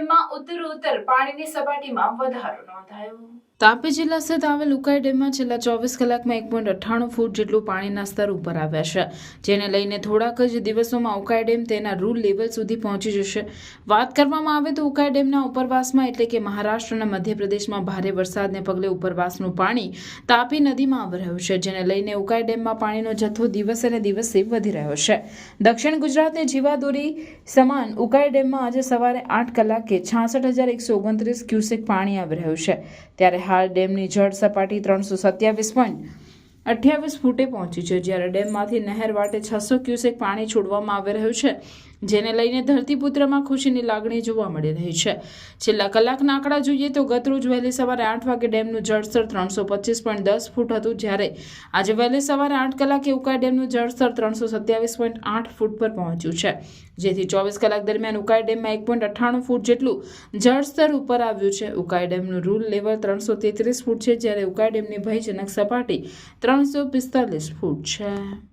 ડેમમાં ઉત્તરોત્તર પાણીની સપાટીમાં વધારો નોંધાયો. તાપી જિલ્લા સ્થિત આવેલ ઉકાઈ ડેમમાં છેલ્લા ચોવીસ કલાકમાં એક પોઈન્ટ અઠ્ઠાણું ફૂટ જેટલું પાણીના સ્તર ઉપર આવ્યા છે, જેને લઈને થોડાક જ દિવસોમાં ઉકાઈ ડેમ તેના રૂલ લેવલ સુધી પહોંચી જશે. વાત કરવામાં આવે તો ઉકાઈ ડેમના ઉપરવાસમાં એટલે કે મહારાષ્ટ્ર અને મધ્યપ્રદેશમાં ભારે વરસાદને પગલે ઉપરવાસનું પાણી તાપી નદીમાં આવી રહ્યું છે, જેને લઈને ઉકાઈ ડેમમાં પાણીનો જથ્થો દિવસે ને દિવસે વધી રહ્યો છે. દક્ષિણ ગુજરાતની જીવાદોરી સમાન ઉકાઈ ડેમમાં આજે સવારે આઠ કલાકે છાસઠ હજાર એકસો ઓગણત્રીસ ક્યુસેક પાણી આવી રહ્યું છે. ત્યારે હાલ ડેમની જળ સપાટી ત્રણસો સત્યાવીસ પોઈન્ટ અઠ્યાવીસ ફૂટે પહોંચી છે. જ્યારે ડેમમાંથી નહેર વાટે છસો ક્યુસેક પાણી છોડવામાં આવી રહ્યું છે. જેને લઈને ધરતીપુત્રમાં ખુશીની લાગણી જોવા મળી રહી છે. છેલ્લા કલાકના આંકડા જોઈએ તો ગતરોજ વહેલી સવારે આઠ વાગે ડેમનું જળસ્તર ત્રણસો પચીસ પોઈન્ટ દસ ફૂટ હતું. જ્યારે આજે વહેલી સવારે આઠ કલાકે ઉકાઈ ડેમનું જળસ્તર ત્રણસો સત્યાવીસ પોઈન્ટ આઠ ફૂટ પર પહોંચ્યું છે. જેથી ચોવીસ કલાક દરમિયાન ઉકાઈ ડેમમાં એક પોઈન્ટ અઠ્ઠાણું ફૂટ જેટલું જળસ્તર ઉપર આવ્યું છે. ઉકાઈ ડેમનું રૂલ લેવલ ત્રણસો તેત્રીસ ફૂટ છે, જ્યારે ઉકાઈ ડેમની ભયજનક સપાટી ત્રણસો પિસ્તાલીસ ફૂટ છે.